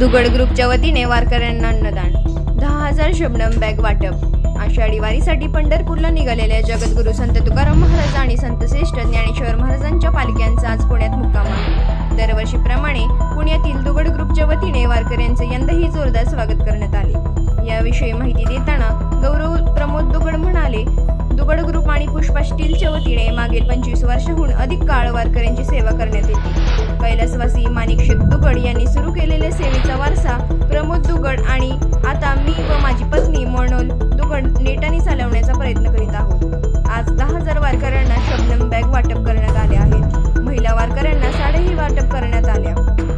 दुगड ग्रुपच्या वतीने वारकऱ्यांना अन्नदान. दहा हजार शबनम बॅग वाटप. आषाढी वारीसाठी पंढरपूरला निघालेल्या जगद्गुरू संत तुकाराम महाराज आणि संत श्रेष्ठ ज्ञानेश्वर महाराजांच्या पालख्यांचा आज पुण्यात मुक्काम आहे दरवर्षीप्रमाणे पुण्यातील दुगड ग्रुपच्या वतीने वारकऱ्यांचे यंदाही जोरदार स्वागत करण्यात आले. याविषयी माहिती देताना गौरव प्रमोद दुगड म्हणाले दुगड ग्रुप आणि पुष्पा स्टीलच्या वतीने मागील पंचवीस वर्षाहून अधिक काळ वारकऱ्यांची सेवा करण्यात येते. कैलासवासी माणिक दुगड यांनी सुरू केलेल्या सेवेचा वारसा प्रमोद दुगड आणि आता मी व माझी पत्नी मोनोल दुगड नेटाने चालवण्याचा प्रयत्न करीत आहोत. आज दहा हजार वारकऱ्यांना शबनम बॅग वाटप करण्यात आले आहेत महिला वारकऱ्यांना साडेही वाटप करण्यात आल्या.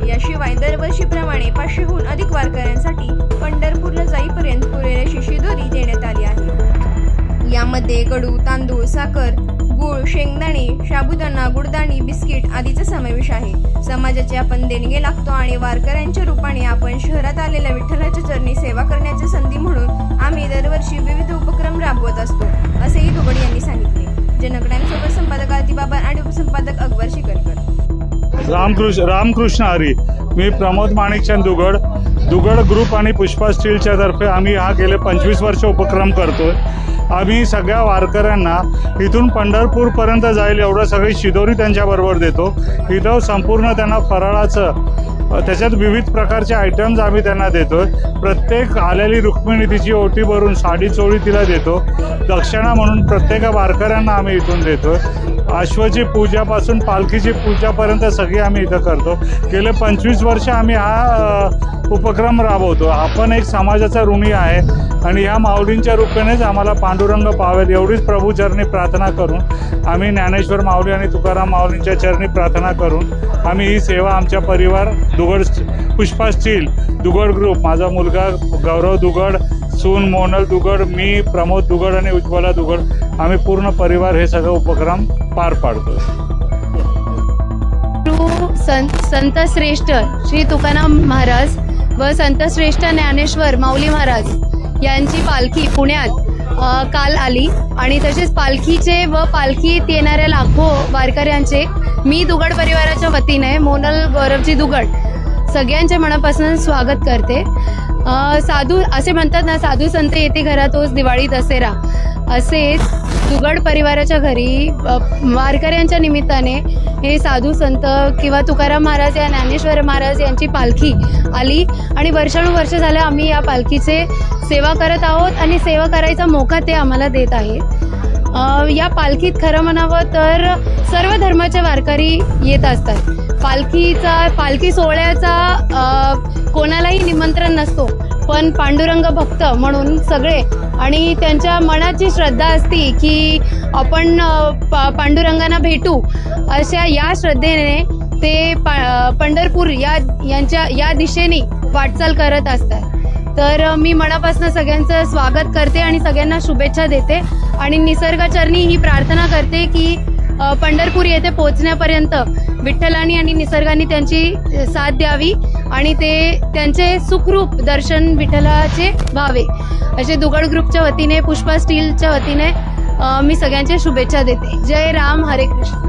याशिवाय दरवर्षीप्रमाणे पाचशेहून अधिक वारकऱ्यांसाठी पंढरपूरला जाईपर्यंत पुरेल शिशीदोरी देण्यात आली आहे. यामध्ये गडू तांदूळ साखर गूळ शेंगदाणे साबुदाणा गुडदाणी बिस्किट आदीचा समावेश आहे. समाजाचे आपण देणगे लागतो आणि वारकऱ्यांच्या रूपाने आपण शहरात आलेल्या विठ्ठलाच्या चरणी सेवा करण्याची संधी म्हणून आम्ही दरवर्षी विविध उपक्रम राबवत असतो असेही दुबड यांनी सांगितले. जनकडांसोबत संपादक आदिबाबा आणि उपसंपादक अकबर शिकरकर रामकृष्ण रामकृष्ण हरी. मी प्रमोद माणिकचंद दुगड दुगड ग्रुप आणि पुष्पा स्टीलच्या तर्फे आम्ही हा गेले पंचवीस वर्ष उपक्रम करतोय. आम्ही सगळ्या वारकऱ्यांना इथून पंढरपूरपर्यंत जाईल एवढं सगळी शिदोरी त्यांच्याबरोबर देतो. इथं संपूर्ण त्यांना फराळाचं त्याच्यात विविध प्रकारचे आयटम्स आम्ही त्यांना देतो. प्रत्येक आलेली रुक्मिणी तिची ओटी भरून साडी चोळी तिला देतो. दक्षिणा म्हणून प्रत्येक वारकऱ्यांना आम्ही इथून देतो. अश्वची पूजापासून पालखीची पूजापर्यंत सगळी आम्ही इथं करतो. गेले पंचवीस वर्ष आम्ही हा उपक्रम राबवतो. आपण एक समाजाचा ऋणी आहे आणि ह्या माऊलींच्या रूपेनेच आम्हाला पांडुरंग पावेल एवढीच प्रभू चरणी प्रार्थना करून आम्ही ज्ञानेश्वर माऊली आणि तुकाराम माऊलींच्या चरणी प्रार्थना करून आम्ही ही सेवा आमच्या परिवार दुगड पुष्पा स्टील दुगड ग्रुप. माझा मुलगा गौरव दुगड सून मोनल दुगड मी प्रमोद दुगड आणि उज्ज्वला दुगड. आम्ही पूर्ण परिवार हे सगळं उपक्रम पार पाडतो संत संत श्रेष्ठ श्री तुकाराम महाराज व संत श्रेष्ठ ज्ञानेश्वर माऊली महाराज यांची पालखी पुण्यात काल आली. आणि तसेच पालखीचे व पालखीत येणाऱ्या लाखो वारकऱ्यांचे मी दुगड परिवाराच्या वतीने मोनल गौरवजी दुगड सगळ्यांचे मनापासून स्वागत करते. साधू असे म्हणतात ना साधू संत येते घरातोच दिवाळी दसेरा. असेच दुगड परिवाराच्या घरी वारकऱ्यांच्या निमित्ताने हे साधू संत किंवा तुकाराम महाराज या ज्ञानेश्वर महाराज यांची पालखी आली आणि वर्षानुवर्ष झालं आम्ही या पालखीचे सेवा करत आहोत आणि सेवा करायचा मोका ते आम्हाला देत आहेत. या पालखीत खरं म्हणावं तर सर्व धर्माचे वारकरी येत असतात. पालखीचा पालखी सोहळ्याचा कोणालाही निमंत्रण नसतो. पण पांडुरंग भक्त म्हणून सगळे आणि त्यांच्या मनाची श्रद्धा असती की आपण पा पांडुरंगांना भेटू अशा या श्रद्धेने ते पा पंढरपूर या यांच्या या दिशेने वाटचाल करत असतात. तर मी मनापासून सगळ्यांचं स्वागत करते आणि सगळ्यांना शुभेच्छा देते. आणि निसर्गाचरणी ही प्रार्थना करते की पंढरपूर येथे पोहोचण्यापर्यंत विठ्ठलानी आणि निसर्गाने त्यांची साथ द्यावी आणि ते त्यांचे सुखरूप दर्शन विठ्ठलाचे व्हावे. असे दुगड ग्रुपच्या वतीने पुष्पा स्टीलच्या वतीने मी सगळ्यांचे शुभेच्छा देते. जय राम हरे कृष्ण.